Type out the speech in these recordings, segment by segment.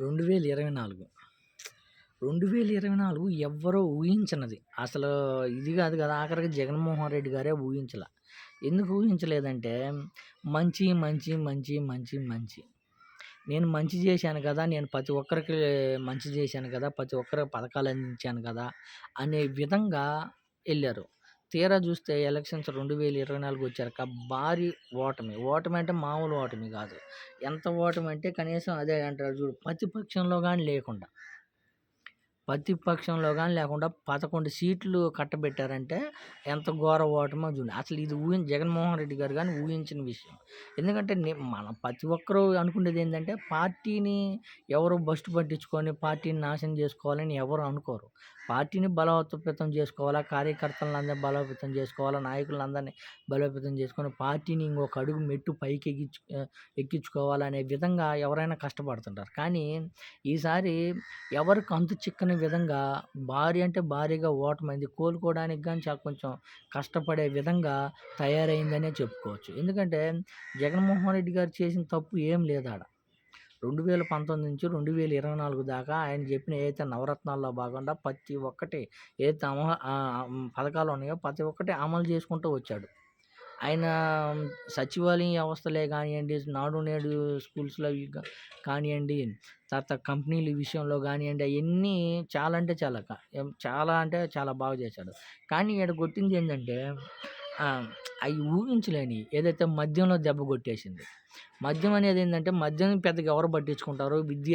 రెండు వేల ఇరవై నాలుగు. రెండు వేల ఇరవై నాలుగు ఎవ్వరూ ఊహించినది. అసలు ఇది కాదు కదా ఆఖరికి జగన్మోహన్ రెడ్డి గారే ఊహించలే. ఎందుకు ఊహించలేదంటే మంచి మంచి మంచి మంచి మంచి. నేను మంచి చేశాను కదా నేను ప్రతి ఒక్కరికి మంచి చేశాను కదా ప్రతి ఒక్కరికి పథకాలు అందించాను కదా అనే విధంగా వెళ్ళారు. తీరా చూస్తే ఎలక్షన్స్ రెండు వేల ఇరవై నాలుగు వచ్చాక భారీ ఓటమి. ఓటమి అంటే మామూలు ఓటమి కాదు. ఎంత ఓటమి అంటే కనీసం అదే అంటారు చూడు ప్రతిపక్షంలో కానీ లేకుండా. ప్రతిపక్షంలో కానీ లేకుండా పదకొండు సీట్లు కట్టబెట్టారంటే ఎంత ఘోర ఓటమో చూడండి. అసలు ఇది ఊహించి జగన్మోహన్ రెడ్డి గారు కానీ ఊహించిన విషయం. ఎందుకంటే మనం ప్రతి ఒక్కరూ అనుకునేది ఏంటంటే పార్టీని ఎవరు బస్ట్ పట్టించుకొని పార్టీని నాశనం చేసుకోవాలని ఎవరు అనుకోరు. పార్టీని బలోపేతం చేసుకోవాలా? కార్యకర్తలను అందరినీ బలోపేతం చేసుకోవాలా? నాయకులందరినీ బలోపేతం చేసుకొని పార్టీని ఇంకొక అడుగు మెట్టు పైకి ఎక్కించు ఎక్కించుకోవాలనే విధంగా ఎవరైనా కష్టపడుతుంటారు. కానీ ఈసారి ఎవరికి అంతు చిక్కని విధంగా భారీ అంటే భారీగా ఓటమైంది. కోలుకోవడానికి కానీ చాలా కొంచెం కష్టపడే విధంగా తయారైందనే చెప్పుకోవచ్చు. ఎందుకంటే జగన్మోహన్ రెడ్డి గారు చేసిన తప్పు ఏం లేదు ఆడ రెండు వేల పంతొమ్మిది నుంచి రెండు వేల ఇరవై నాలుగు దాకా ఆయన చెప్పిన ఏదైతే నవరత్నాల్లో భాగంగా ప్రతి ఒక్కటి ఏదైతే అమ పథకాలు ఉన్నాయో ప్రతి ఒక్కటి అమలు చేసుకుంటూ వచ్చాడు. ఆయన సచివాలయం వ్యవస్థలే కానివ్వండి నాడు నేడు స్కూల్స్లో కానివ్వండి తర్వాత కంపెనీల విషయంలో కానివ్వండి అవన్నీ చాలా అంటే చాలా చాలా అంటే చాలా బాగా చేశాడు. కానీ ఇక్కడ కొట్టింది ఏంటంటే అవి ఊహించలేని ఏదైతే మద్యంలో దెబ్బ కొట్టేసింది. మద్యం అనేది ఏంటంటే మద్యం పెద్దగా ఎవరు పట్టించుకుంటారు? విద్య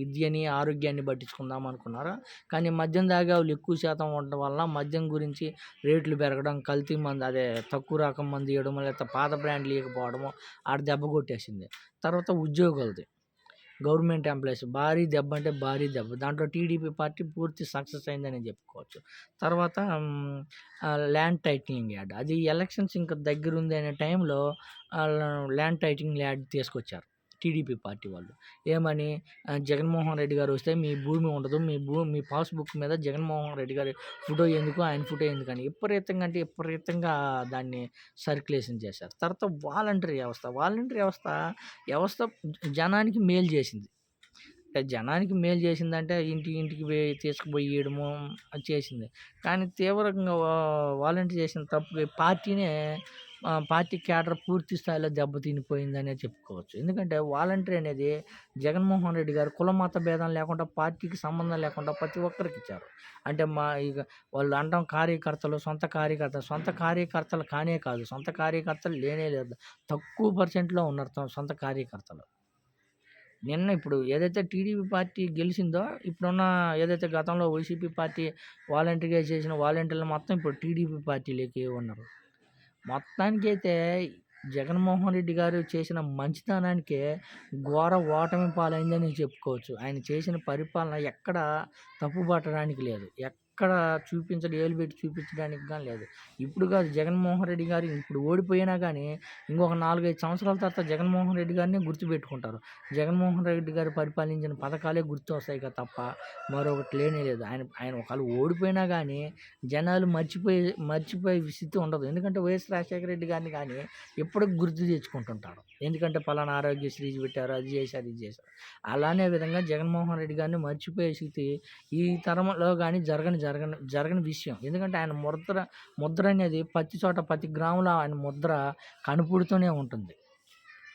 విద్యని ఆరోగ్యాన్ని పట్టించుకుందాం అనుకున్నారు? కానీ మద్యం తాగే వాళ్ళు ఎక్కువ శాతం ఉండడం వల్ల మద్యం గురించి రేట్లు పెరగడం కల్తీ మందు అదే తక్కువ రకం మంది ఇవ్వడం లేకపోతే పాత బ్రాండ్లు ఇవ్వకపోవడము ఆడ దెబ్బ కొట్టేసింది. తర్వాత ఉద్యోగులది. గవర్నమెంట్ ఎంప్లాయీస్ భారీ దెబ్బ అంటే భారీ దెబ్బ. దాంట్లో టీడీపీ పార్టీ పూర్తి సక్సెస్ అయిందని చెప్పుకోవచ్చు. తర్వాత ల్యాండ్ టైటిలింగ్ యాడ్. అది ఎలక్షన్స్ ఇంకా దగ్గర ఉంది అనే టైంలో ల్యాండ్ టైటిలింగ్ యాడ్ తీసుకొచ్చారు. టీడీపీ పార్టీ వాళ్ళు. ఏమని? జగన్మోహన్ రెడ్డి గారు వస్తే మీ భూమి ఉండదు మీ భూ మీ పాస్బుక్ మీద జగన్మోహన్ రెడ్డి గారి ఫోటో ఎందుకు ఆయన ఫోటో ఎందుకు అని విపరీతంగా అంటే విపరీతంగా దాన్ని సర్క్యులేషన్ చేశారు. తర్వాత వాలంటరీ వ్యవస్థ వాలంటరీ వ్యవస్థ వ్యవస్థ జనానికి మేలు చేసింది. జనానికి మేలు చేసిందంటే ఇంటి ఇంటికి పోయి తీసుకుపోయి ఇవ్వడము చేసింది. కానీ తీవ్రంగా వాలంటీర్ చేసిన తప్పు పార్టీనే పార్టీ క్యాడర్ పూర్తి స్థాయిలో దెబ్బతినిపోయిందనే చెప్పుకోవచ్చు. ఎందుకంటే వాలంటీర్ అనేది జగన్మోహన్ రెడ్డి గారు కుల మత భేదం లేకుండా పార్టీకి సంబంధం లేకుండా ప్రతి ఒక్కరికి ఇచ్చారు. అంటే మా ఇక వాళ్ళు అంటాం కార్యకర్తలు సొంత కార్యకర్తలు సొంత కార్యకర్తలు కానే కాదు సొంత కార్యకర్తలు లేనే లేదు. తక్కువ పర్సెంట్లో ఉన్నారు సొంత కార్యకర్తలు. నిన్న ఇప్పుడు ఏదైతే టీడీపీ పార్టీ గెలిచిందో ఇప్పుడున్న ఏదైతే గతంలో వైసీపీ పార్టీ వాలంటీర్గా చేసిన వాలంటీర్లు మొత్తం ఇప్పుడు టీడీపీ పార్టీలోకి ఉన్నారు. మొత్తానికైతే జగన్మోహన్ రెడ్డి గారు చేసిన మంచితనానికి ఘోర ఓటమి పాలైందని చెప్పుకోవచ్చు. ఆయన చేసిన పరిపాలన ఎక్కడ తప్పు పట్టడానికి లేదు ఎక్కడ చూపించడం ఏలు పెట్టి చూపించడానికి కానీ లేదు. ఇప్పుడు కాదు జగన్మోహన్ రెడ్డి గారు ఇప్పుడు ఓడిపోయినా కానీ ఇంకొక నాలుగైదు సంవత్సరాల తర్వాత జగన్మోహన్ రెడ్డి గారిని గుర్తుపెట్టుకుంటారు. జగన్మోహన్ రెడ్డి గారు పరిపాలించిన పథకాలే గుర్తు వస్తాయి కదా తప్ప మరొకటి లేనే లేదు. ఆయన ఆయన ఒకవేళ ఓడిపోయినా కానీ జనాలు మర్చిపోయి మర్చిపోయే స్థితి ఉండదు. ఎందుకంటే వైఎస్ రాజశేఖర రెడ్డి గారిని కానీ ఎప్పటికి గుర్తు తెచ్చుకుంటుంటారు. ఎందుకంటే పలానా ఆరోగ్యశ్రీ పెట్టారు అది చేశారు ఇది చేశారు. అలానే విధంగా జగన్మోహన్ రెడ్డి గారిని మర్చిపోయే స్థితి ఈ తరంలో కానీ జరగని జరగని జరగని విషయం. ఎందుకంటే ఆయన ముద్ర ముద్ర అనేది ప్రతి చోట ప్రతి గ్రాములో ఆయన ముద్ర కనుపుడుతూనే ఉంటుంది.